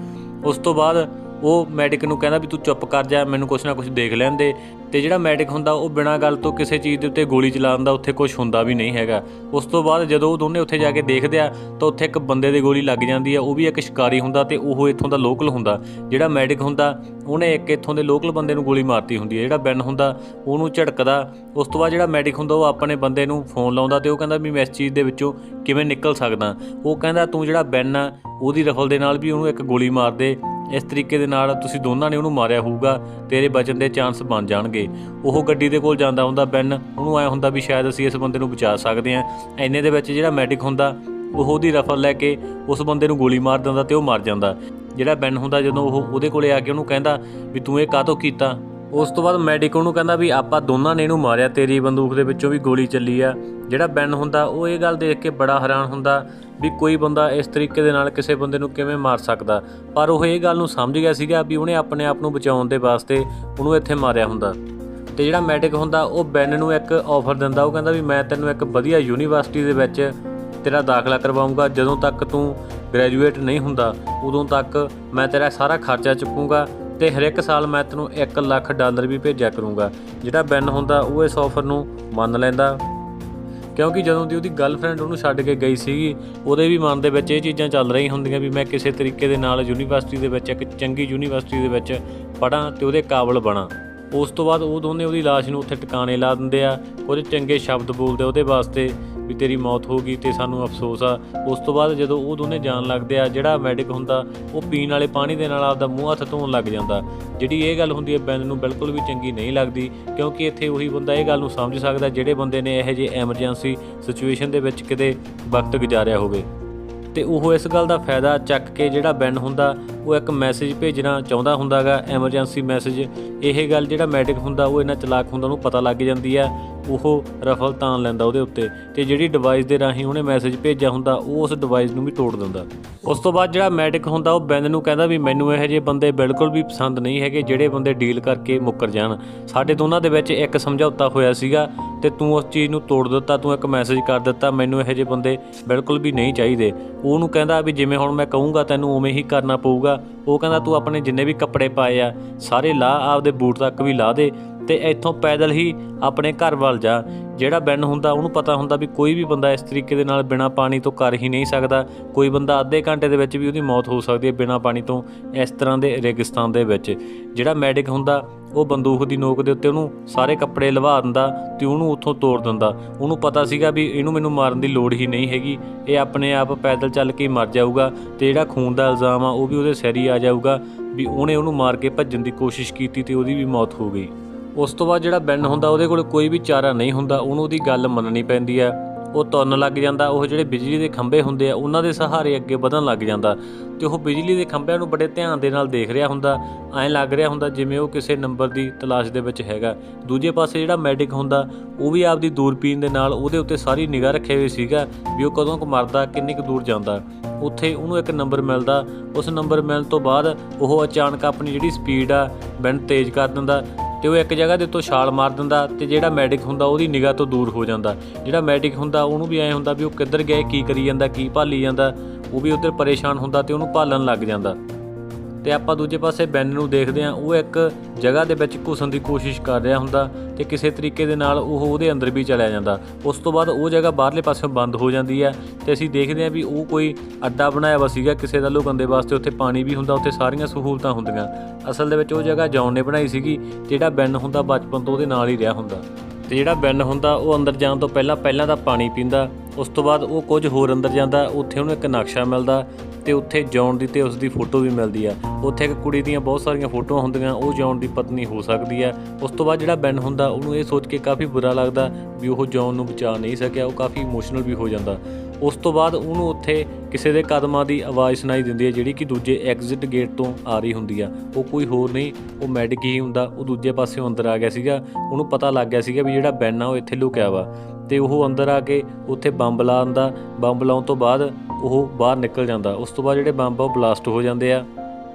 ਉਸ ਤੋਂ ਬਾਅਦ ਉਹ ਮੈਡਿਕ ਨੂੰ ਕਹਿੰਦਾ ਵੀ ਤੂੰ ਚੁੱਪ ਕਰ ਜਾ, ਮੈਨੂੰ ਕੁਛ ਨਾ ਕੁਛ ਦੇਖ ਲੈਂਦੇ। ਤੇ ਜਿਹੜਾ ਮੈਡਿਕ ਹੁੰਦਾ, ਉਹ ਬਿਨਾਂ ਗੱਲ ਤੋਂ ਕਿਸੇ ਚੀਜ਼ ਦੇ ਉੱਤੇ ਗੋਲੀ ਚਲਾਉਣ ਦਾ ਉੱਥੇ ਕੁਝ ਹੁੰਦਾ ਵੀ ਨਹੀਂ ਹੈਗਾ। ਉਸ ਤੋਂ ਬਾਅਦ ਜਦੋਂ ਉਹ ਦੋਨੇ ਉੱਥੇ ਜਾ ਕੇ ਦੇਖਦੇ ਆ, ਤਾਂ ਉੱਥੇ ਇੱਕ ਬੰਦੇ ਦੀ ਗੋਲੀ ਲੱਗ ਜਾਂਦੀ ਆ, ਉਹ ਵੀ ਇੱਕ ਸ਼ਿਕਾਰੀ ਹੁੰਦਾ ਤੇ ਉਹ ਇੱਥੋਂ ਦਾ ਲੋਕਲ ਹੁੰਦਾ। ਜਿਹੜਾ ਮੈਡਿਕ ਹੁੰਦਾ, ਉਹਨੇ ਇੱਕ ਇੱਥੋਂ ਦੇ ਲੋਕਲ ਬੰਦੇ ਨੂੰ ਗੋਲੀ ਮਾਰਤੀ ਹੁੰਦੀ ਹੈ ਜਿਹੜਾ ਬੈਨ ਹੁੰਦਾ, ਉਹਨੂੰ ਝਟਕਦਾ ਉਸ ਤੋਂ ਬਾਅਦ ਜਿਹੜਾ ਮੈਡਿਕ ਹੁੰਦਾ, ਉਹ ਆਪਣੇ ਬੰਦੇ ਨੂੰ ਫੋਨ ਲਾਉਂਦਾ ਤੇ ਉਹ ਕਹਿੰਦਾ ਵੀ ਮੈਂ ਇਸ ਚੀਜ਼ ਦੇ ਵਿੱਚੋਂ ਕਿਵੇਂ ਨਿਕਲ ਸਕਦਾ। ਉਹ ਕਹਿੰਦਾ, ਤੂੰ ਜਿਹੜਾ ਬੈਨ ਆ, ਉਹਦੀ ਰਫਲ ਦੇ ਨਾਲ ਵੀ ਉਹਨੂੰ ਇੱਕ ਗੋਲੀ ਮਾਰ ਦੇ ਇਸ ਤਰੀਕੇ ਦੇ ਨਾਲ ਤੁਸੀਂ ਦੋਨਾਂ ਨੇ ਉਹਨੂੰ ਮਾਰਿਆ ਹੋਊਗਾ, ਤੇਰੇ ਬਚਣ ਦੇ ਚਾਂਸ ਬਣ ਜਾਣਗੇ। ਉਹ ਗੱਡੀ ਦੇ ਕੋਲ ਜਾਂਦਾ ਹੁੰਦਾ ਬੈਨ, ਉਹਨੂੰ ਐ ਹੁੰਦਾ ਵੀ ਸ਼ਾਇਦ ਅਸੀਂ ਇਸ ਬੰਦੇ ਨੂੰ ਬਚਾ ਸਕਦੇ ਹਾਂ। ਐਨੇ ਦੇ ਵਿੱਚ ਜਿਹੜਾ ਮੈਡਿਕ ਹੁੰਦਾ, ਉਹ ਉਹਦੀ ਰਫਲ ਲੈ ਕੇ ਉਸ ਬੰਦੇ ਨੂੰ ਗੋਲੀ ਮਾਰ ਦਿੰਦਾ ਤੇ ਉਹ ਮਰ ਜਾਂਦਾ। ਜਿਹੜਾ ਬੈਨ ਹੁੰਦਾ ਜਦੋਂ ਉਹ ਉਹਦੇ ਕੋਲੇ ਆ ਕੇ ਉਹਨੂੰ ਕਹਿੰਦਾ ਵੀ ਤੂੰ ਇਹ ਕਾਹਤੋਂ ਕੀਤਾ? ਉਸ ਤੋਂ ਬਾਅਦ ਮੈਡੀਕ ਉਹਨੂੰ ਕਹਿੰਦਾ ਵੀ ਆਪਾਂ ਦੋਨਾਂ ਨੇ ਇਹਨੂੰ ਮਾਰਿਆ, ਤੇਰੀ ਬੰਦੂਕ ਦੇ ਵਿੱਚੋਂ ਵੀ ਗੋਲੀ ਚੱਲੀ ਆ। ਜਿਹੜਾ ਬੈਨ ਹੁੰਦਾ, ਉਹ ਇਹ ਗੱਲ ਦੇਖ ਕੇ ਬੜਾ ਹੈਰਾਨ ਹੁੰਦਾ ਵੀ ਕੋਈ ਬੰਦਾ ਇਸ ਤਰੀਕੇ ਦੇ ਨਾਲ ਕਿਸੇ ਬੰਦੇ ਨੂੰ ਕਿਵੇਂ ਮਾਰ ਸਕਦਾ। ਪਰ ਉਹ ਇਹ ਗੱਲ ਨੂੰ ਸਮਝ ਗਿਆ ਸੀਗਾ ਵੀ ਉਹਨੇ ਆਪਣੇ ਆਪ ਨੂੰ ਬਚਾਉਣ ਦੇ ਵਾਸਤੇ ਉਹਨੂੰ ਇੱਥੇ ਮਾਰਿਆ ਹੁੰਦਾ। ਤੇ ਜਿਹੜਾ ਮੈਡੀਕ ਹੁੰਦਾ, ਉਹ ਬੈਨ ਨੂੰ ਇੱਕ ਆਫਰ ਦਿੰਦਾ। ਉਹ ਕਹਿੰਦਾ ਵੀ ਮੈਂ ਤੈਨੂੰ ਇੱਕ ਵਧੀਆ ਯੂਨੀਵਰਸਿਟੀ ਦੇ ਵਿੱਚ ਤੇਰਾ ਦਾਖਲਾ ਕਰਵਾਉਂਗਾ ਜਦੋਂ ਤੱਕ ਤੂੰ ਗ੍ਰੈਜੂਏਟ ਨਹੀਂ ਹੁੰਦਾ, ਉਦੋਂ ਤੱਕ ਮੈਂ ਤੇਰਾ ਸਾਰਾ ਖਰਚਾ ਚੁੱਕੂੰਗਾ। ਤੇ ਹਰ ਇੱਕ ਸਾਲ ਮੈਂ ਤੈਨੂੰ 1 ਲੱਖ ਡਾਲਰ ਵੀ ਭੇਜਿਆ ਕਰੂੰਗਾ। ਜਿਹੜਾ ਬੈਨ ਹੁੰਦਾ, ਉਹ ਇਸ ਆਫਰ ਨੂੰ ਮੰਨ ਲੈਂਦਾ। ਕਿਉਂਕਿ ਜਦੋਂ ਦੀ ਉਹਦੀ ਗਰਲਫ੍ਰੈਂਡ ਉਹਨੂੰ ਛੱਡ ਕੇ ਗਈ ਸੀਗੀ, ਉਹਦੇ ਵੀ ਮਨ ਦੇ ਵਿੱਚ ਇਹ ਚੀਜ਼ਾਂ ਚੱਲ ਰਹੀਆਂ ਹੁੰਦੀਆਂ ਵੀ ਮੈਂ ਕਿਸੇ ਤਰੀਕੇ ਦੇ ਨਾਲ ਯੂਨੀਵਰਸਿਟੀ ਦੇ ਵਿੱਚ, ਇੱਕ ਚੰਗੀ ਯੂਨੀਵਰਸਿਟੀ ਦੇ ਵਿੱਚ ਪੜਾਂ ਤੇ ਉਹਦੇ ਕਾਬਲ ਬਣਾ। ਉਸ ਤੋਂ ਬਾਅਦ ਉਹ ਦੋਨੇ ਉਹਦੀ ਲਾਸ਼ ਨੂੰ ਉੱਥੇ ਟਿਕਾਣੇ ਲਾ ਦਿੰਦੇ ਆ ਕੁਝ ਚੰਗੇ ਸ਼ਬਦ ਬੋਲਦੇ ਉਹਦੇ ਵਾਸਤੇ। ਵੀ ਤੇਰੀ ਮੌਤ ਹੋ ਗਈ ਤੇ ਸਾਨੂੰ ਅਫਸੋਸ ਆ। ਉਸ ਤੋਂ ਬਾਅਦ ਜਦੋਂ ਉਹ ਦੋਨੇ ਜਾਣ ਲੱਗਦੇ ਆ, ਜਿਹੜਾ ਮੈਡੀਕ ਹੁੰਦਾ, ਉਹ ਪੀਣ ਵਾਲੇ ਪਾਣੀ ਦੇ ਨਾਲ ਆਪਦਾ ਮੂੰਹ ਹੱਥ ਧੋਣ ਲੱਗ ਜਾਂਦਾ। ਜਿਹੜੀ ਇਹ ਗੱਲ ਹੁੰਦੀ ਹੈ ਬੈਨ ਨੂੰ ਬਿਲਕੁਲ ਵੀ ਚੰਗੀ ਨਹੀਂ ਲੱਗਦੀ, ਕਿਉਂਕਿ ਇੱਥੇ ਉਹੀ ਬੰਦਾ ਇਹ ਗੱਲ ਨੂੰ ਸਮਝ ਸਕਦਾ, ਜਿਹੜੇ ਬੰਦੇ ਨੇ ਇਹੋ ਜਿਹੇ ਐਮਰਜੈਂਸੀ ਸਿਚੁਏਸ਼ਨ ਦੇ ਵਿੱਚ ਕਿਤੇ ਵਕਤ ਗੁਜ਼ਾਰਿਆ ਹੋਵੇ। ਤੇ ਉਹ ਇਸ ਗੱਲ ਦਾ ਫਾਇਦਾ ਚੱਕ ਕੇ ਜਿਹੜਾ ਬੈਨ ਹੁੰਦਾ, ਉਹ ਇੱਕ ਮੈਸੇਜ ਭੇਜਣਾ ਚਾਹੁੰਦਾ ਹੁੰਦਾਗਾ ਐਮਰਜੈਂਸੀ ਮੈਸੇਜ ਇਹ ਗੱਲ ਜਿਹੜਾ ਮੈਡਿਕ ਹੁੰਦਾ, ਉਹ ਇਹਨਾਂ ਚਲਾਕ ਹੁੰਦਾ, ਉਹਨੂੰ ਪਤਾ ਲੱਗ ਜਾਂਦੀ ਆ ਉਹ ਰਫਲ ਤਾਣ ਲੈਂਦਾ ਉਹਦੇ ਉੱਤੇ ਤੇ ਜਿਹੜੀ ਡਿਵਾਈਸ ਦੇ ਰਾਹੀਂ ਉਹਨੇ ਮੈਸੇਜ ਭੇਜਿਆ ਹੁੰਦਾ, ਉਹ ਉਸ ਡਿਵਾਈਸ ਨੂੰ ਵੀ ਤੋੜ ਦਿੰਦਾ। ਉਸ ਤੋਂ ਬਾਅਦ ਜਿਹੜਾ ਮੈਡਿਕ ਹੁੰਦਾ, ਉਹ ਬੈਂਦ ਨੂੰ ਕਹਿੰਦਾ ਵੀ ਮੈਨੂੰ ਇਹੋ ਜਿਹੇ ਬੰਦੇ ਬਿਲਕੁਲ ਵੀ ਪਸੰਦ ਨਹੀਂ ਹੈਗੇ ਜਿਹੜੇ ਬੰਦੇ ਡੀਲ ਕਰਕੇ ਮੁੱਕਰ ਜਾਣ। ਸਾਡੇ ਦੋਨਾਂ ਦੇ ਵਿੱਚ ਇੱਕ ਸਮਝੌਤਾ ਹੋਇਆ ਸੀਗਾ ਤੇ ਤੂੰ ਉਸ ਚੀਜ਼ ਨੂੰ ਤੋੜ ਦਿੱਤਾ, ਤੂੰ ਇੱਕ ਮੈਸੇਜ ਕਰ ਦਿੱਤਾ, ਮੈਨੂੰ ਇਹੋ ਜਿਹੇ ਬੰਦੇ ਬਿਲਕੁਲ ਵੀ ਨਹੀਂ ਚਾਹੀਦੇ। ਉਹਨੂੰ ਕਹਿੰਦਾ ਵੀ ਜਿਵੇਂ ਹੁਣ ਮੈਂ ਕਹੂੰਗਾ, ਤੈਨੂੰ ਉਵੇਂ ਹੀ ਕਰਨਾ ਪਊਗਾ। ਉਹ ਕਹਿੰਦਾ ਤੂੰ ਆਪਣੇ ਜਿੰਨੇ ਵੀ ਕੱਪੜੇ ਪਾਏ ਆ, ਸਾਰੇ ਲਾ, ਆਪਦੇ ਬੂਟ ਤੱਕ ਵੀ ਲਾ ਦੇ। ਤੇ ਇੱਥੋਂ ਪੈਦਲ ਹੀ ਆਪਣੇ ਘਰ ਵੱਲ ਜਾ। ਜਿਹੜਾ ਬੈਨ ਹੁੰਦਾ, ਉਹਨੂੰ ਪਤਾ ਹੁੰਦਾ ਵੀ ਕੋਈ ਵੀ ਬੰਦਾ ਇਸ ਤਰੀਕੇ ਦੇ ਨਾਲ ਬਿਨਾ ਪਾਣੀ ਤੋਂ ਕਰ ਹੀ ਨਹੀਂ ਸਕਦਾ। ਕੋਈ ਬੰਦਾ ਅੱਧੇ ਘੰਟੇ ਦੇ ਵਿੱਚ ਵੀ ਉਹਦੀ ਮੌਤ ਹੋ ਸਕਦੀ ਹੈ ਬਿਨਾ ਪਾਣੀ ਤੋਂ ਇਸ ਤਰ੍ਹਾਂ ਦੇ ਰੇਗਿਸਤਾਨ ਦੇ ਵਿੱਚ। ਜਿਹੜਾ ਮੈਡਿਕ ਹੁੰਦਾ, ਉਹ ਬੰਦੂਕ ਦੀ ਨੋਕ ਦੇ ਉੱਤੇ ਉਹਨੂੰ ਸਾਰੇ ਕੱਪੜੇ ਲਵਾ ਦਿੰਦਾ ਤੇ ਉਹਨੂੰ ਉੱਥੋਂ ਤੋੜ ਦਿੰਦਾ। ਉਹਨੂੰ ਪਤਾ ਸੀਗਾ ਵੀ ਇਹਨੂੰ ਮੈਨੂੰ ਮਾਰਨ ਦੀ ਲੋੜ ਹੀ ਨਹੀਂ ਹੈਗੀ। ਇਹ ਆਪਣੇ ਆਪ ਪੈਦਲ ਚੱਲ ਕੇ ਹੀ ਮਰ ਜਾਊਗਾ ਤੇ ਜਿਹੜਾ ਖੂਨ ਦਾ ਇਲਜ਼ਾਮ ਆ, ਉਹ ਵੀ ਉਹਦੇ ਸਿਰ ਹੀ ਆ ਜਾਊਗਾ ਵੀ ਉਹਨੇ ਉਹਨੂੰ ਮਾਰ ਕੇ ਭੱਜਣ ਦੀ ਕੋਸ਼ਿਸ਼ ਕੀਤੀ ਤੇ ਉਹਦੀ ਵੀ ਮੌਤ ਹੋ ਗਈ। ਉਸ ਤੋਂ ਬਾਅਦ ਜਿਹੜਾ ਬੈਨ ਹੁੰਦਾ, ਉਹਦੇ ਕੋਲ ਕੋਈ ਵੀ ਚਾਰਾ ਨਹੀਂ ਹੁੰਦਾ, ਉਹਨੂੰ ਉਹਦੀ ਗੱਲ ਮੰਨਣੀ ਪੈਂਦੀ ਹੈ। ਉਹ ਤੁਰਨ ਲੱਗ ਜਾਂਦਾ, ਉਹ ਜਿਹੜੇ ਬਿਜਲੀ ਦੇ ਖੰਭੇ ਹੁੰਦੇ ਆ, ਉਹਨਾਂ ਦੇ ਸਹਾਰੇ ਅੱਗੇ ਵਧਣ ਲੱਗ ਜਾਂਦਾ। ਤੇ ਉਹ ਬਿਜਲੀ ਦੇ ਖੰਭਿਆਂ ਨੂੰ ਬੜੇ ਧਿਆਨ ਦੇ ਨਾਲ ਦੇਖ ਰਿਹਾ ਹੁੰਦਾ, ਐਂ ਲੱਗ ਰਿਹਾ ਹੁੰਦਾ ਜਿਵੇਂ ਉਹ ਕਿਸੇ ਨੰਬਰ ਦੀ ਤਲਾਸ਼ ਦੇ ਵਿੱਚ ਹੈਗਾ। ਦੂਜੇ ਪਾਸੇ ਜਿਹੜਾ ਮੈਡਿਕ ਹੁੰਦਾ, ਉਹ ਵੀ ਆਪਦੀ ਦੂਰਬੀਨ ਦੇ ਨਾਲ ਉਹਦੇ ਉੱਤੇ ਸਾਰੀ ਨਿਗਾਹ ਰੱਖੇ ਹੋਏ ਸੀਗਾ ਵੀ ਉਹ ਕਦੋਂ ਕੁ ਮਰਦਾ, ਕਿੰਨੀ ਕੁ ਦੂਰ ਜਾਂਦਾ। ਉੱਥੇ ਉਹਨੂੰ ਇੱਕ ਨੰਬਰ ਮਿਲਦਾ। ਉਸ ਨੰਬਰ ਮਿਲਣ ਤੋਂ ਬਾਅਦ ਉਹ ਅਚਾਨਕ ਆਪਣੀ ਜਿਹੜੀ ਸਪੀਡ ਆ, ਬੈਂਡ ਤੇਜ਼ ਕਰ ਦਿੰਦਾ। ਤੇ ਉਹ ਇੱਕ ਜਗ੍ਹਾ ਦੇ ਉੱਤੋਂ ਛਾਲ ਮਾਰ ਦਿੰਦਾ ਤੇ ਜਿਹੜਾ ਮੈਡਿਕ ਹੁੰਦਾ ਉਹਦੀ ਨਿਗਾਹ ਤੋਂ ਦੂਰ ਹੋ ਜਾਂਦਾ। ਜਿਹੜਾ ਮੈਡਿਕ ਹੁੰਦਾ ਉਹਨੂੰ ਵੀ ਐਂ ਹੁੰਦਾ ਵੀ ਉਹ ਕਿੱਧਰ ਗਏ ਕੀ ਕਰੀ ਜਾਂਦਾ, ਕੀ ਭਾਲੀ ਜਾਂਦਾ, ਉਹ ਵੀ ਉਧਰ ਪਰੇਸ਼ਾਨ ਹੁੰਦਾ ਤੇ ਉਹਨੂੰ ਭਾਲਣ ਲੱਗ ਜਾਂਦਾ। ਤੇ ਆਪਾਂ ਦੂਜੇ ਪਾਸੇ ਬੈਨ ਨੂੰ ਦੇਖਦੇ ਹਾਂ, ਉਹ ਇੱਕ ਜਗ੍ਹਾ ਦੇ ਵਿੱਚ ਘੁਸਣ ਦੀ ਕੋਸ਼ਿਸ਼ ਕਰ ਰਿਹਾ ਹੁੰਦਾ ਤੇ ਕਿਸੇ ਤਰੀਕੇ ਦੇ ਨਾਲ ਉਹ ਉਹਦੇ ਅੰਦਰ ਵੀ ਚਲਿਆ ਜਾਂਦਾ। ਉਸ ਤੋਂ ਬਾਅਦ ਉਹ ਜਗ੍ਹਾ ਬਾਹਰਲੇ ਪਾਸਿਓਂ ਬੰਦ ਹੋ ਜਾਂਦੀ ਹੈ ਤੇ ਅਸੀਂ ਦੇਖਦੇ ਹਾਂ ਵੀ ਉਹ ਕੋਈ ਅੱਡਾ ਬਣਾਇਆ ਹੋਇਆ ਸੀਗਾ, ਕਿਸੇ ਦਾ ਲੁਕਣ ਦੇ ਵਾਸਤੇ ਉੱਥੇ ਪਾਣੀ ਵੀ ਹੁੰਦਾ, ਉੱਥੇ ਸਾਰੀਆਂ ਸਹੂਲਤਾਂ ਹੁੰਦੀਆਂ। ਅਸਲ ਦੇ ਵਿੱਚ ਉਹ ਜਗ੍ਹਾ ਜੌਨ ਨੇ ਬਣਾਈ ਸੀਗੀ, ਜਿਹੜਾ ਬੈਨ ਹੁੰਦਾ ਬਚਪਨ ਤੋਂ ਉਹਦੇ ਨਾਲ ਹੀ ਰਿਹਾ ਹੁੰਦਾ। ਤੇ ਜਿਹੜਾ ਬੈਨ ਹੁੰਦਾ ਉਹ ਅੰਦਰ ਜਾਣ ਤੋਂ ਪਹਿਲਾਂ ਪਹਿਲਾਂ ਤਾਂ ਪਾਣੀ ਪੀਂਦਾ, ਉਸ ਤੋਂ ਬਾਅਦ ਉਹ ਕੁਝ ਹੋਰ ਅੰਦਰ ਜਾਂਦਾ, ਉੱਥੇ ਉਹਨੂੰ ਇੱਕ ਨਕਸ਼ਾ ਮਿਲਦਾ ਤੇ ਉੱਥੇ ਜੌਨ ਦੀ ਤੇ ਉਸ ਦੀ ਫੋਟੋ ਵੀ ਮਿਲਦੀ ਆ। ਉੱਥੇ ਇੱਕ ਕੁੜੀ ਦੀਆਂ ਬਹੁਤ ਸਾਰੀਆਂ ਫੋਟੋਆਂ ਹੁੰਦੀਆਂ, ਉਹ ਜੌਨ ਦੀ ਪਤਨੀ ਹੋ ਸਕਦੀ ਆ। ਉਸ ਤੋਂ ਬਾਅਦ ਜਿਹੜਾ ਬੈਨ ਹੁੰਦਾ, ਉਹਨੂੰ ਇਹ ਸੋਚ ਕੇ ਕਾਫੀ ਬੁਰਾ ਲੱਗਦਾ ਵੀ ਉਹ ਜੌਨ ਨੂੰ ਬਚਾ ਨਹੀਂ ਸਕਿਆ, ਉਹ ਕਾਫੀ ਇਮੋਸ਼ਨਲ ਵੀ ਹੋ ਜਾਂਦਾ। ਉਸ ਤੋਂ ਬਾਅਦ ਉਹਨੂੰ ਉੱਥੇ ਕਿਸੇ ਦੇ ਕਦਮਾਂ ਦੀ ਆਵਾਜ਼ ਸੁਣਾਈ ਦਿੰਦੀ ਹੈ ਜਿਹੜੀ ਕਿ ਦੂਜੇ ਐਗਜ਼ਿਟ ਗੇਟ ਤੋਂ ਆ ਰਹੀ ਹੁੰਦੀ ਆ। ਉਹ ਕੋਈ ਹੋਰ ਨਹੀਂ, ਉਹ ਮੈਡਿਕ ਹੀ ਹੁੰਦਾ, ਉਹ ਦੂਜੇ ਪਾਸਿਓਂ ਅੰਦਰ ਆ ਗਿਆ ਸੀਗਾ। ਉਹਨੂੰ ਪਤਾ ਲੱਗ ਗਿਆ ਸੀਗਾ ਵੀ ਜਿਹੜਾ ਬੈਨ ਆ, ਉਹ ਇੱਥੇ ਲੁਕਿਆ ਵਾ। ਤੇ ਉਹ ਅੰਦਰ ਆ ਕੇ ਉੱਥੇ ਬੰਬ ਲਾਉਂਦਾ, ਬੰਬ ਲਾਉਣ ਤੋਂ ਬਾਅਦ ਉਹ ਬਾਹਰ ਨਿਕਲ ਜਾਂਦਾ। ਉਸ ਤੋਂ ਬਾਅਦ ਜਿਹੜੇ ਬੰਬ ਉਹ ਬਲਾਸਟ ਹੋ ਜਾਂਦੇ ਆ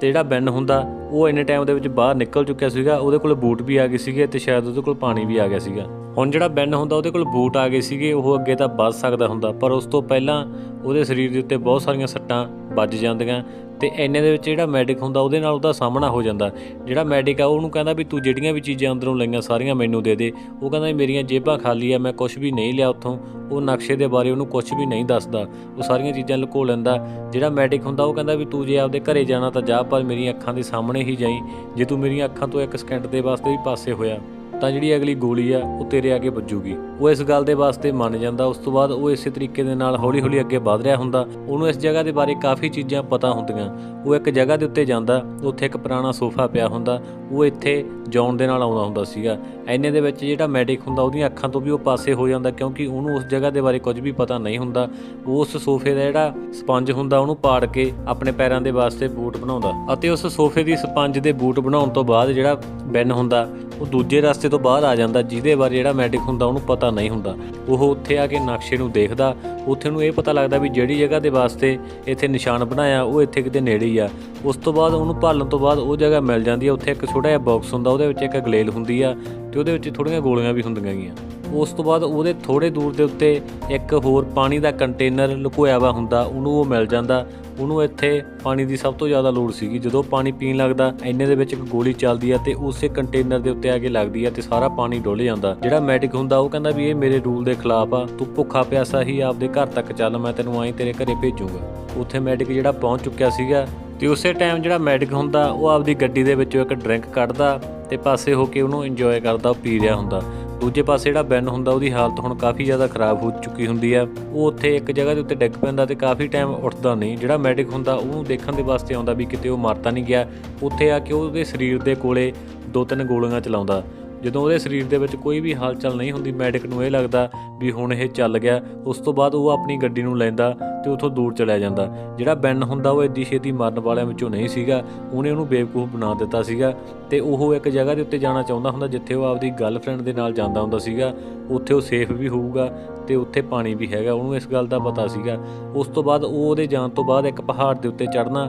ਤੇ ਜਿਹੜਾ ਬੈਨ ਹੁੰਦਾ, ਉਹ ਇੰਨੇ ਟਾਈਮ ਦੇ ਵਿੱਚ ਬਾਹਰ ਨਿਕਲ ਚੁੱਕਿਆ ਸੀਗਾ। ਉਹਦੇ ਕੋਲ ਬੂਟ ਵੀ ਆ ਗਏ ਸੀਗੇ ਤੇ ਸ਼ਾਇਦ ਉਹਦੇ ਕੋਲ ਪਾਣੀ ਵੀ ਆ ਗਿਆ ਸੀਗਾ। ਹੁਣ ਜਿਹੜਾ ਬੈਨ ਹੁੰਦਾ, ਉਹਦੇ ਕੋਲ ਬੂਟ ਆ ਗਏ ਸੀਗੇ, ਉਹ ਅੱਗੇ ਤਾਂ ਵੱਧ ਸਕਦਾ ਹੁੰਦਾ। ਪਰ ਉਸ ਤੋਂ ਪਹਿਲਾਂ ਉਹਦੇ ਸਰੀਰ ਦੇ ਉੱਤੇ ਬਹੁਤ ਸਾਰੀਆਂ ਸੱਟਾਂ ਵੱਜ ਜਾਂਦੀਆਂ। ਤੇ ਐਨੇ ਦੇ ਵਿੱਚ ਜਿਹੜਾ ਮੈਡਿਕ ਹੁੰਦਾ, ਉਹਦੇ ਨਾਲ ਉਹਦਾ ਸਾਹਮਣਾ ਹੋ ਜਾਂਦਾ। ਜਿਹੜਾ ਮੈਡਿਕ ਆ, ਉਹਨੂੰ ਕਹਿੰਦਾ ਵੀ ਤੂੰ ਜਿਹੜੀਆਂ ਵੀ ਚੀਜ਼ਾਂ ਅੰਦਰੋਂ ਲਈਆਂ, ਸਾਰੀਆਂ ਮੈਨੂੰ ਦੇ ਦੇ। ਉਹ ਕਹਿੰਦਾ ਵੀ ਮੇਰੀਆਂ ਜੇਬਾਂ ਖਾਲੀ ਆ, ਮੈਂ ਕੁਝ ਵੀ ਨਹੀਂ ਲਿਆ ਉੱਥੋਂ। ਉਹ ਨਕਸ਼ੇ ਦੇ ਬਾਰੇ ਉਹਨੂੰ ਕੁਝ ਵੀ ਨਹੀਂ ਦੱਸਦਾ। ਉਹ ਸਾਰੀਆਂ ਚੀਜ਼ਾਂ ਲੁਕੋ ਲੈਂਦਾ। ਜਿਹੜਾ ਮੈਡਿਕ ਹੁੰਦਾ, ਉਹ ਕਹਿੰਦਾ ਵੀ ਤੂੰ ਜੇ ਆਪਦੇ ਘਰੇ ਜਾਣਾ ਤਾਂ ਜਾ, ਪਰ ਮੇਰੀਆਂ ਅੱਖਾਂ ਦੇ ਸਾਹਮਣੇ ਹੀ ਜਾਈ। ਜੇ ਤੂੰ ਮੇਰੀਆਂ ਅੱਖਾਂ ਤੋਂ ਇੱਕ ਸਕਿੰਟ ਦੇ ਵਾਸਤੇ ਵੀ ਪਾਸੇ ਹੋਇਆ। ਤਾਂ ਜਿਹੜੀ ਅਗਲੀ ਗੋਲੀ ਆ, ਉਹ ਤੇਰੇ ਅੱਗੇ ਵੱਜੂਗੀ। ਉਹ ਇਸ ਗੱਲ ਦੇ ਵਾਸਤੇ ਮੰਨ ਜਾਂਦਾ, ਉਸ ਤੋਂ ਬਾਅਦ ਉਹ ਇਸੇ ਤਰੀਕੇ ਦੇ ਨਾਲ ਹੌਲੀ-ਹੌਲੀ ਅੱਗੇ ਵਧ ਰਿਹਾ ਹੁੰਦਾ। ਉਹਨੂੰ ਇਸ ਜਗ੍ਹਾ ਦੇ ਬਾਰੇ ਕਾਫੀ ਚੀਜ਼ਾਂ ਪਤਾ ਹੁੰਦੀਆਂ। ਉਹ ਇੱਕ ਜਗ੍ਹਾ ਦੇ ਉੱਤੇ ਜਾਂਦਾ, ਉੱਥੇ ਇੱਕ ਪੁਰਾਣਾ ਸੋਫਾ ਪਿਆ ਹੁੰਦਾ। ਉਹ ਇੱਥੇ ਜੌਨ ਦੇ ਨਾਲ ਆਉਂਦਾ ਹੁੰਦਾ ਸੀਗਾ। ਐਨੇ ਦੇ ਵਿੱਚ ਜਿਹੜਾ ਮੈਡਿਕ ਹੁੰਦਾ, ਉਹਦੀਆਂ ਅੱਖਾਂ ਤੋਂ ਵੀ ਉਹ ਪਾਸੇ ਹੋ ਜਾਂਦਾ, ਕਿਉਂਕਿ ਉਹਨੂੰ ਉਸ ਜਗ੍ਹਾ ਦੇ ਬਾਰੇ ਕੁਝ ਵੀ ਪਤਾ ਨਹੀਂ ਹੁੰਦਾ। ਉਸ ਸੋਫੇ ਦਾ ਜਿਹੜਾ ਸਪੰਜ ਹੁੰਦਾ, ਉਹਨੂੰ ਪਾੜ ਕੇ ਆਪਣੇ ਪੈਰਾਂ ਦੇ ਵਾਸਤੇ ਬੂਟ ਬਣਾਉਂਦਾ। ਅਤੇ ਉਸ ਸੋਫੇ ਦੀ ਸਪੰਜ ਦੇ ਬੂਟ ਬਣਾਉਣ ਤੋਂ ਬਾਅਦ ਜਿਹੜਾ ਬੈਨ ਹੁੰਦਾ, ਉਹ ਦੂਜੇ ਰਸਤੇ ਤੋਂ ਬਾਹਰ ਆ ਜਾਂਦਾ, ਜਿਹਦੇ ਬਾਰੇ ਜਿਹੜਾ ਮੈਡਿਕ ਹੁੰਦਾ, ਉਹਨੂੰ ਪਤਾ ਨਹੀਂ ਹੁੰਦਾ। ਉਹ ਉੱਥੇ ਆ ਕੇ ਨਕਸ਼ੇ ਨੂੰ ਦੇਖਦਾ, ਉੱਥੇ ਨੂੰ ਇਹ ਪਤਾ ਲੱਗਦਾ ਵੀ ਜਿਹੜੀ ਜਗ੍ਹਾ ਦੇ ਵਾਸਤੇ ਇੱਥੇ ਨਿਸ਼ਾਨ ਬਣਾਇਆ, ਉਹ ਇੱਥੇ ਕਿਤੇ ਨੇੜੇ ਹੀ ਆ। ਉਸ ਤੋਂ ਬਾਅਦ ਉਹਨੂੰ ਭਾਲਣ ਤੋਂ ਬਾਅਦ ਉਹ ਜਗ੍ਹਾ ਮਿਲ ਜਾਂਦੀ ਆ, ਉੱਥੇ ਇੱਕ ਛੋਟਾ ਜਿਹਾ ਬਾਕਸ ਹੁੰਦਾ, ਉਹਦੇ ਵਿੱਚ ਇੱਕ ਗਲੇਲ ਹੁੰਦੀ ਆ। ਤੇ ਉਹਦੇ ਵਿੱਚ ਥੋੜੀਆਂ ਗੋਲੀਆਂ ਵੀ ਹੁੰਦੀਆਂ ਗੀਆਂ ਉਸ ਤੋਂ ਬਾਅਦ ਉਹਦੇ ਥੋੜੇ ਦੂਰ ਦੇ ਉੱਤੇ ਇੱਕ ਹੋਰ ਪਾਣੀ ਦਾ ਕੰਟੇਨਰ ਲੁਕੋਇਆ ਵਾ ਹੁੰਦਾ, ਉਹਨੂੰ ਉਹ ਮਿਲ ਜਾਂਦਾ। ਉਹਨੂੰ ਇੱਥੇ ਪਾਣੀ ਦੀ ਸਭ ਤੋਂ ਜ਼ਿਆਦਾ ਲੋੜ ਸੀਗੀ। ਜਦੋਂ ਪਾਣੀ ਪੀਣ ਲੱਗਦਾ, ਇੰਨੇ ਦੇ ਵਿੱਚ ਇੱਕ ਗੋਲੀ ਚੱਲਦੀ ਆ ਤੇ ਉਸੇ ਕੰਟੇਨਰ ਦੇ ਉੱਤੇ ਆ ਕੇ ਲੱਗਦੀ ਆ ਤੇ ਸਾਰਾ ਪਾਣੀ ਡੁੱਲ ਜਾਂਦਾ। ਜਿਹੜਾ ਮੈਡਿਕ ਹੁੰਦਾ, ਉਹ ਕਹਿੰਦਾ ਵੀ ਇਹ ਮੇਰੇ ਰੂਲ ਦੇ ਖਿਲਾਫ ਆ। ਤੂੰ ਭੁੱਖਾ ਪਿਆਸਾ ਹੀ ਆਪਦੇ ਘਰ ਤੱਕ ਚੱਲ, ਮੈਂ ਤੈਨੂੰ ਆਈ ਤੇਰੇ ਘਰੇ ਭੇਜੂਗਾ। ਉੱਥੇ ਮੈਡਿਕ ਜਿਹੜਾ ਪਹੁੰਚ ਚੁੱਕਿਆ ਸੀਗਾ ਤੇ ਉਸੇ ਟਾਈਮ ਜਿਹੜਾ ਮੈਡਿਕ ਹੁੰਦਾ, ਉਹ ਆਪਦੀ ਗੱਡੀ ਦੇ ਵਿੱਚੋਂ ਇੱਕ ਡਰਿੰਕ ਕੱਢਦਾ ਤੇ ਪਾਸੇ ਹੋ ਕੇ ਉਹਨੂੰ ਇੰਜੋਏ ਕਰਦਾ, ਉਹ ਪੀ ਰਿਹਾ ਹੁੰਦਾ। ਦੂਜੇ ਪਾਸੇ ਜਿਹੜਾ ਬੈਨ ਹੁੰਦਾ, ਉਹਦੀ ਹਾਲਤ ਹੁਣ ਕਾਫੀ ਜ਼ਿਆਦਾ ਖਰਾਬ ਹੋ ਚੁੱਕੀ ਹੁੰਦੀ ਆ। ਉਹ ਉੱਥੇ ਇੱਕ ਜਗ੍ਹਾ ਦੇ ਉੱਤੇ ਡਿੱਗ ਪੈਂਦਾ ਤੇ ਕਾਫੀ ਟਾਈਮ ਉੱਠਦਾ ਨਹੀਂ। ਜਿਹੜਾ ਮੈਡਿਕ ਹੁੰਦਾ, ਉਹਨੂੰ ਦੇਖਣ ਦੇ ਵਾਸਤੇ ਆਉਂਦਾ ਵੀ ਕਿਤੇ ਉਹ ਮਰ ਨਹੀਂ ਗਿਆ। ਉੱਥੇ ਆ ਕੇ ਉਹਦੇ ਸਰੀਰ ਦੇ ਕੋਲੇ ਦੋ ਤਿੰਨ ਗੋਲੀਆਂ ਚਲਾਉਂਦਾ। ਜਦੋਂ ਉਹਦੇ ਸਰੀਰ ਦੇ ਵਿੱਚ ਕੋਈ ਵੀ ਹਲਚਲ ਨਹੀਂ ਹੁੰਦੀ ਮੈਡਿਕ ਨੂੰ ਇਹ ਲੱਗਦਾ ਵੀ ਹੁਣ ਇਹ ਚੱਲ ਗਿਆ, ਉਸ ਤੋਂ ਬਾਅਦ ਉਹ ਆਪਣੀ ਗੱਡੀ ਨੂੰ ਲੈਂਦਾ ਤੇ ਉੱਥੋਂ ਦੂਰ ਚਲਾ ਜਾਂਦਾ। ਜਿਹੜਾ ਬੈਨ ਹੁੰਦਾ, ਉਹ ਇੱਦੀ ਛੇਤੀ ਮਰਨ ਵਾਲਿਆਂ ਵਿੱਚੋਂ ਨਹੀਂ ਸੀਗਾ। ਉਹਨੇ ਉਹਨੂੰ ਬੇਵਕੂਫ ਬਣਾ ਦਿੱਤਾ ਸੀਗਾ ਤੇ ਉਹ ਇੱਕ ਜਗ੍ਹਾ ਦੇ ਉੱਤੇ ਜਾਣਾ ਚਾਹੁੰਦਾ ਹੁੰਦਾ, ਜਿੱਥੇ ਉਹ ਆਪਦੀ ਗਰਲਫ੍ਰੈਂਡ ਦੇ ਨਾਲ ਜਾਂਦਾ ਹੁੰਦਾ ਸੀਗਾ। ਉੱਥੇ ਉਹ ਸੇਫ ਵੀ ਹੋਊਗਾ ਤੇ ਉੱਥੇ ਪਾਣੀ ਵੀ ਹੈਗਾ, ਉਹਨੂੰ ਇਸ ਗੱਲ ਦਾ ਪਤਾ ਸੀਗਾ। ਉਸ ਤੋਂ ਬਾਅਦ ਉਹ ਉਹਦੇ ਜਾਣ ਤੋਂ ਬਾਅਦ ਇੱਕ ਪਹਾੜ ਦੇ ਉੱਤੇ ਚੜ੍ਹਨਾ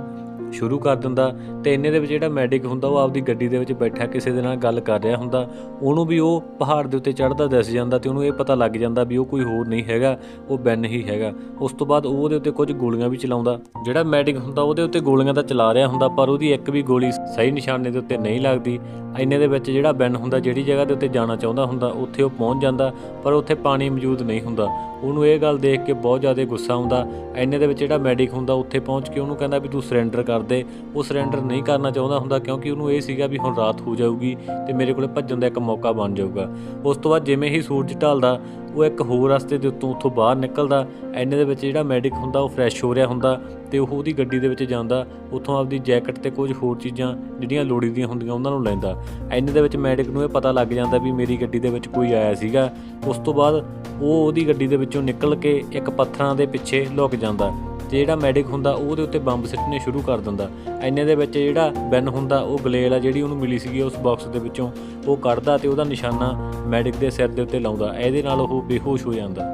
ਸ਼ੁਰੂ ਕਰ ਦਿੰਦਾ ਤੇ ਇੰਨੇ ਦੇ ਵਿੱਚ ਜਿਹੜਾ ਮੈਡਿਕ ਹੁੰਦਾ ਉਹ ਆਪਦੀ ਗੱਡੀ ਦੇ ਵਿੱਚ ਬੈਠਾ, ਕਿਸੇ ਦੇ ਨਾਲ ਗੱਲ ਕਰ ਰਿਹਾ ਹੁੰਦਾ, ਉਹਨੂੰ ਵੀ ਉਹ ਪਹਾੜ ਦੇ ਉੱਤੇ ਚੜ੍ਹਦਾ ਦਿਸ ਜਾਂਦਾ ਤੇ ਉਹਨੂੰ ਇਹ ਪਤਾ ਲੱਗ ਜਾਂਦਾ ਵੀ ਉਹ ਕੋਈ ਹੋਰ ਨਹੀਂ ਹੈਗਾ, ਉਹ ਬੈਨ ਹੀ ਹੈਗਾ। ਉਸ ਤੋਂ ਬਾਅਦ ਉਹ ਉਹਦੇ ਉੱਤੇ ਕੁਝ ਗੋਲੀਆਂ ਵੀ ਚਲਾਉਂਦਾ। ਜਿਹੜਾ ਮੈਡਿਕ ਹੁੰਦਾ ਉਹਦੇ ਉੱਤੇ ਗੋਲੀਆਂ ਤਾਂ ਚਲਾ ਰਿਹਾ ਹੁੰਦਾ, ਪਰ ਉਹਦੀ ਇੱਕ ਵੀ ਗੋਲੀ ਸਹੀ ਨਿਸ਼ਾਨੇ ਦੇ ਉੱਤੇ ਨਹੀਂ ਲੱਗਦੀ। ਇੰਨੇ ਦੇ ਵਿੱਚ ਜਿਹੜਾ ਬੈਨ ਹੁੰਦਾ, ਜਿਹੜੀ ਜਗ੍ਹਾ ਦੇ ਉੱਤੇ ਜਾਣਾ ਚਾਹੁੰਦਾ ਹੁੰਦਾ, ਉੱਥੇ ਉਹ ਪਹੁੰਚ ਜਾਂਦਾ, ਪਰ ਉੱਥੇ ਪਾਣੀ ਮੌਜੂਦ ਨਹੀਂ ਹੁੰਦਾ। ਉਹਨੂੰ ਇਹ ਗੱਲ ਦੇਖ ਕੇ ਬਹੁਤ ਜ਼ਿਆਦਾ ਗੁੱਸਾ ਆਉਂਦਾ। ਇੰਨੇ ਦੇ ਵਿੱਚ ਜਿਹੜਾ ਮੈਡਿਕ ਹੁੰਦਾ, ਉੱਥੇ ਪਹੁੰਚ ਕੇ ਉਹਨੂੰ ਕਹਿੰਦਾ ਵੀ ਤੂੰ ਸਰੈਂਡਰ ਕਰ ਦੇ। ਉਹ ਸਰੈਂਡਰ ਨਹੀਂ ਕਰਨਾ ਚਾਹੁੰਦਾ ਹੁੰਦਾ, ਕਿਉਂਕਿ ਉਹਨੂੰ ਇਹ ਸੀਗਾ ਵੀ ਹੁਣ ਰਾਤ ਹੋ ਜਾਊਗੀ ਤੇ ਮੇਰੇ ਕੋਲੇ ਭੱਜਣ ਦਾ ਇੱਕ ਮੌਕਾ ਬਣ ਜਾਊਗਾ। ਉਸ ਤੋਂ ਬਾਅਦ ਜਿਵੇਂ ਹੀ ਸੂਰਜ ਢਲਦਾ ਉਹ ਇੱਕ ਹੋਰ ਰਸਤੇ ਦੇ ਉੱਤੋਂ ਉੱਥੋਂ ਬਾਹਰ ਨਿਕਲਦਾ, ਐਨੇ ਦੇ ਵਿੱਚ ਜਿਹੜਾ ਮੈਡਿਕ ਹੁੰਦਾ, ਉਹ ਫਰੈਸ਼ ਹੋ ਰਿਹਾ ਹੁੰਦਾ ਤੇ ਉਹ ਉਹਦੀ ਗੱਡੀ ਦੇ ਵਿੱਚ ਜਾਂਦਾ, ਉੱਥੋਂ ਆਪਦੀ ਜੈਕਟ ਤੇ ਕੁਝ ਹੋਰ ਚੀਜ਼ਾਂ ਜਿਹੜੀਆਂ ਲੋੜੀਂਦੀਆਂ ਹੁੰਦੀਆਂ ਉਹਨਾਂ ਨੂੰ ਲੈਂਦਾ। ਐਨੇ ਦੇ ਵਿੱਚ ਮੈਡਿਕ ਨੂੰ ਇਹ ਪਤਾ ਲੱਗ ਜਾਂਦਾ ਵੀ ਮੇਰੀ ਗੱਡੀ ਦੇ ਵਿੱਚ ਕੋਈ ਆਇਆ ਸੀਗਾ। ਉਸ ਤੋਂ ਬਾਅਦ ਉਹ ਉਹਦੀ ਗੱਡੀ ਦੇ ਵਿੱਚੋਂ ਨਿਕਲ ਕੇ ਇੱਕ ਪੱਥਰਾਂ ਦੇ ਪਿੱਛੇ ਲੁਕ ਜਾਂਦਾ। ਤੇ ਜਿਹੜਾ ਮੈਡਿਕ ਹੁੰਦਾ, ਉਹਦੇ ਉੱਤੇ ਬੰਬ ਸਿੱਟਣੇ ਸ਼ੁਰੂ ਕਰ ਦਿੰਦਾ। ਐਨੇ ਦੇ ਵਿੱਚ ਜਿਹੜਾ ਬੈਨ ਹੁੰਦਾ, ਉਹ ਗਲੇਲ ਆ ਜਿਹੜੀ ਉਹਨੂੰ ਮਿਲੀ ਸੀਗੀ ਉਸ ਬਾਕਸ ਦੇ ਵਿੱਚੋਂ, ਉਹ ਕੱਢਦਾ ਤੇ ਉਹਦਾ ਨਿਸ਼ਾਨਾ ਮੈਡਿਕ ਦੇ ਸਿਰ ਦੇ ਉੱਤੇ ਲਾਉਂਦਾ। ਇਹਦੇ ਨਾਲ ਉਹ ਬੇਹੋਸ਼ ਹੋ ਜਾਂਦਾ।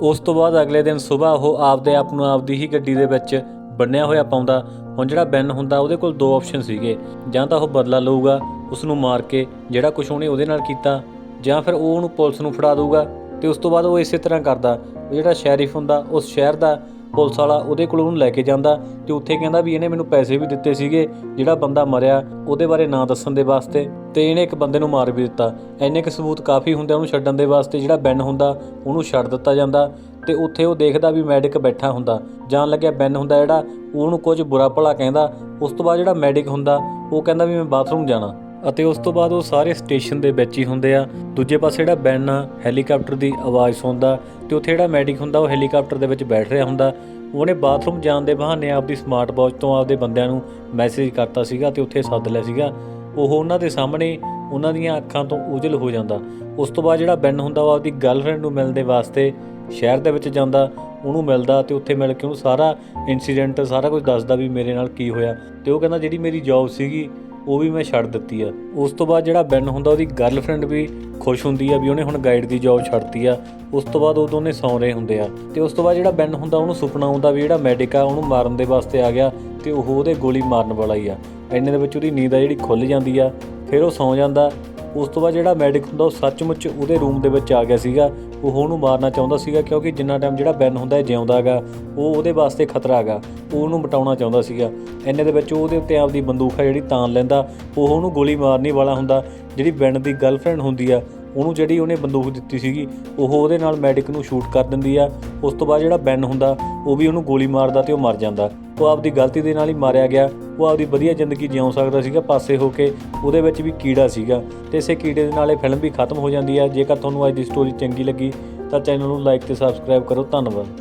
ਉਸ ਤੋਂ ਬਾਅਦ ਅਗਲੇ ਦਿਨ ਸਵੇਰ ਉਹ ਆਪਦੇ ਆਪ ਨੂੰ ਆਪਦੀ ਹੀ ਗੱਡੀ ਦੇ ਵਿੱਚ ਬੰਨਿਆ ਹੋਇਆ ਪਾਉਂਦਾ। ਹੁਣ ਜਿਹੜਾ ਬੈਨ ਹੁੰਦਾ, ਉਹਦੇ ਕੋਲ ਦੋ ਆਪਸ਼ਨ ਸੀਗੇ। ਜਾਂ ਤਾਂ ਉਹ ਬਦਲਾ ਲਊਗਾ ਉਸ ਨੂੰ ਮਾਰ ਕੇ ਜਿਹੜਾ ਕੁਝ ਉਹਨੇ ਉਹਦੇ ਨਾਲ ਕੀਤਾ, ਜਾਂ ਫਿਰ ਉਹ ਉਹਨੂੰ ਪੁਲਿਸ ਨੂੰ ਫੜਾ ਦਊਗਾ ਤੇ ਉਸ ਤੋਂ ਬਾਅਦ ਉਹ ਇਸੇ ਤਰ੍ਹਾਂ ਕਰਦਾ। ਜਿਹੜਾ ਸ਼ੈਰਿਫ ਹੁੰਦਾ, ਉਸ ਸ਼ਹਿਰ ਦਾ ਪੁਲਿਸ ਵਾਲਾ ਉਹਦੇ ਕੋਲ ਉਹਨੂੰ ਲੈ ਕੇ ਜਾਂਦਾ ਤੇ ਉੱਥੇ ਕਹਿੰਦਾ ਵੀ ਇਹਨੇ ਮੈਨੂੰ ਪੈਸੇ ਵੀ ਦਿੱਤੇ ਸੀਗੇ, ਜਿਹੜਾ ਬੰਦਾ ਮਰਿਆ ਉਹਦੇ ਬਾਰੇ ਨਾਂ ਦੱਸਣ ਦੇ ਵਾਸਤੇ ਤੇ ਇਹਨੇ ਇੱਕ ਬੰਦੇ ਨੂੰ ਮਾਰ ਵੀ ਦਿੱਤਾ। ਇੰਨੇ ਕੁ ਸਬੂਤ ਕਾਫੀ ਹੁੰਦੇ ਉਹਨੂੰ ਛੱਡਣ ਦੇ ਵਾਸਤੇ, ਜਿਹੜਾ ਬੈਨ ਹੁੰਦਾ ਉਹਨੂੰ ਛੱਡ ਦਿੱਤਾ ਜਾਂਦਾ ਤੇ ਉੱਥੇ ਉਹ ਦੇਖਦਾ ਵੀ ਮੈਡਿਕ ਬੈਠਾ ਹੁੰਦਾ। ਜਾਣ ਲੱਗਿਆ ਬੈਨ ਹੁੰਦਾ ਜਿਹੜਾ, ਉਹਨੂੰ ਕੁਝ ਬੁਰਾ ਭਲਾ ਕਹਿੰਦਾ, ਉਸ ਤੋਂ ਬਾਅਦ ਜਿਹੜਾ ਮੈਡਿਕ ਹੁੰਦਾ, ਉਹ ਕਹਿੰਦਾ ਵੀ ਮੈਂ ਬਾਥਰੂਮ ਜਾਣਾ। ਅਤੇ ਉਸ ਤੋਂ ਬਾਅਦ ਉਹ ਸਾਰੇ ਸਟੇਸ਼ਨ ਦੇ ਵਿੱਚ ਹੀ ਹੁੰਦੇ ਆ। ਦੂਜੇ ਪਾਸੇ ਜਿਹੜਾ ਬੈਨ ਆ ਹੈਲੀਕਾਪਟਰ ਦੀ ਆਵਾਜ਼ ਸੁਣਦਾ ਤੇ ਉੱਥੇ ਜਿਹੜਾ ਮੈਡਿਕ ਹੁੰਦਾ, ਉਹ ਹੈਲੀਕਾਪਟਰ ਦੇ ਵਿੱਚ ਬੈਠ ਰਿਹਾ ਹੁੰਦਾ। ਉਹਨੇ ਬਾਥਰੂਮ ਜਾਣ ਦੇ ਬਹਾਨੇ ਆਪਦੀ ਸਮਾਰਟ ਵਾਚ ਤੋਂ ਆਪਦੇ ਬੰਦਿਆਂ ਨੂੰ ਮੈਸੇਜ ਕਰਤਾ ਸੀਗਾ ਤੇ ਉੱਥੇ ਸੱਦ ਲਿਆ ਸੀਗਾ। ਉਹ ਉਹਨਾਂ ਦੇ ਸਾਹਮਣੇ ਉਹਨਾਂ ਦੀਆਂ ਅੱਖਾਂ ਤੋਂ ਉਜਲ ਹੋ ਜਾਂਦਾ। ਉਸ ਤੋਂ ਬਾਅਦ ਜਿਹੜਾ ਬੈਨ ਹੁੰਦਾ, ਉਹ ਆਪਦੀ ਗਰਲਫ੍ਰੈਂਡ ਨੂੰ ਮਿਲਣ ਦੇ ਵਾਸਤੇ ਸ਼ਹਿਰ ਦੇ ਵਿੱਚ ਜਾਂਦਾ। ਉਹਨੂੰ ਮਿਲਦਾ ਤੇ ਉੱਥੇ ਮਿਲ ਕੇ ਉਹਨੂੰ ਸਾਰਾ ਇਨਸੀਡੈਂਟ ਸਾਰਾ ਕੁਝ ਦੱਸਦਾ ਵੀ ਮੇਰੇ ਨਾਲ ਕੀ ਹੋਇਆ। ਤੇ ਉਹ ਕਹਿੰਦਾ, ਜਿਹੜੀ ਮੇਰੀ ਜੌਬ ਸੀਗੀ ਉਹ ਵੀ ਮੈਂ ਛੱਡ ਦਿੱਤੀ ਆ। ਉਸ ਤੋਂ ਬਾਅਦ ਜਿਹੜਾ ਬੈਨ ਹੁੰਦਾ, ਉਹਦੀ ਗਰਲਫ੍ਰੈਂਡ ਵੀ ਖੁਸ਼ ਹੁੰਦੀ ਆ ਵੀ ਉਹਨੇ ਹੁਣ ਗਾਈਡ ਦੀ ਜੌਬ ਛੱਡਤੀ ਆ। ਉਸ ਤੋਂ ਬਾਅਦ ਉਹ ਦੋਨੇ ਸੌਂ ਰਹੇ ਹੁੰਦੇ ਆ। ਤੇ ਉਸ ਤੋਂ ਬਾਅਦ ਜਿਹੜਾ ਬੈਨ ਹੁੰਦਾ, ਉਹਨੂੰ ਸੁਪਨਾ ਆਉਂਦਾ ਵੀ ਜਿਹੜਾ ਮੈਡਿਕ ਆ, ਉਹਨੂੰ ਮਾਰਨ ਦੇ ਵਾਸਤੇ ਆ ਗਿਆ ਤੇ ਉਹ ਉਹਦੇ ਗੋਲੀ ਮਾਰਨ ਵਾਲਾ ਹੀ ਆ। ਇੰਨੇ ਦੇ ਵਿੱਚ ਉਹਦੀ ਨੀਂਦ ਆ ਜਿਹੜੀ ਖੁੱਲ ਜਾਂਦੀ ਆ, ਫਿਰ ਉਹ ਸੌਂ ਜਾਂਦਾ। ਉਸ ਤੋਂ ਬਾਅਦ ਜਿਹੜਾ ਮੈਡਿਕ ਹੁੰਦਾ ਉਹ ਸੱਚਮੁੱਚ ਉਹਦੇ ਰੂਮ ਦੇ ਵਿੱਚ ਆ ਗਿਆ ਸੀਗਾ। ਉਹ ਉਹਨੂੰ ਮਾਰਨਾ ਚਾਹੁੰਦਾ ਸੀਗਾ ਕਿਉਂਕਿ ਜਿੰਨਾ ਟਾਈਮ ਜਿਹੜਾ ਬੈਨ ਹੁੰਦਾ ਹੈ, ਜਿਉਂਦਾ ਹੈਗਾ, ਉਹ ਉਹਦੇ ਵਾਸਤੇ ਖਤਰਾ ਹੈਗਾ। ਉਹ ਉਹਨੂੰ ਮਟਾਉਣਾ ਚਾਹੁੰਦਾ ਸੀਗਾ। ਇੰਨੇ ਦੇ ਵਿੱਚ ਉਹਦੇ ਉੱਤੇ ਆਪਦੀ ਬੰਦੂਕ ਆ ਜਿਹੜੀ ਤਾਨ ਲੈਂਦਾ। ਉਹ ਉਹਨੂੰ ਗੋਲੀ ਮਾਰਨੀ ਵਾਲਾ ਹੁੰਦਾ। ਜਿਹੜੀ ਬੈਨ ਦੀ ਗਰਲਫ੍ਰੈਂਡ ਹੁੰਦੀ ਆ ਉਹਨੂੰ ਜਿਹੜੀ ਉਹਨੇ ਬੰਦੂਕ ਦਿੱਤੀ ਸੀਗੀ, ਉਹ ਉਹਦੇ ਨਾਲ ਮੈਡਿਕ ਨੂੰ ਸ਼ੂਟ ਕਰ ਦਿੰਦੀ ਆ। ਉਸ ਤੋਂ ਬਾਅਦ ਜਿਹੜਾ ਬੈਨ ਹੁੰਦਾ, ਉਹ ਵੀ ਉਹਨੂੰ ਗੋਲੀ ਮਾਰਦਾ ਤੇ ਉਹ ਮਰ ਜਾਂਦਾ। ਉਹ ਆਪਦੀ ਗਲਤੀ ਦੇ ਨਾਲ ਹੀ ਮਾਰਿਆ ਗਿਆ। ਉਹ ਆਪਦੀ ਵਧੀਆ ਜ਼ਿੰਦਗੀ ਜਿਉਂ ਸਕਦਾ ਸੀਗਾ, ਪਾਸੇ ਹੋ ਕੇ ਉਹਦੇ ਵਿੱਚ ਵੀ ਕੀੜਾ ਸੀਗਾ। ਤੇ ਇਸੇ ਕੀੜੇ ਦੇ ਨਾਲ ਇਹ ਫਿਲਮ ਵੀ ਖਤਮ ਹੋ ਜਾਂਦੀ ਹੈ ਜੇਕਰ ਤੁਹਾਨੂੰ ਅੱਜ ਦੀ ਸਟੋਰੀ ਚੰਗੀ ਲੱਗੀ, ਤਾਂ ਚੈਨਲ ਨੂੰ ਲਾਈਕ ਤੇ ਸਬਸਕ੍ਰਾਈਬ ਕਰੋ। ਧੰਨਵਾਦ।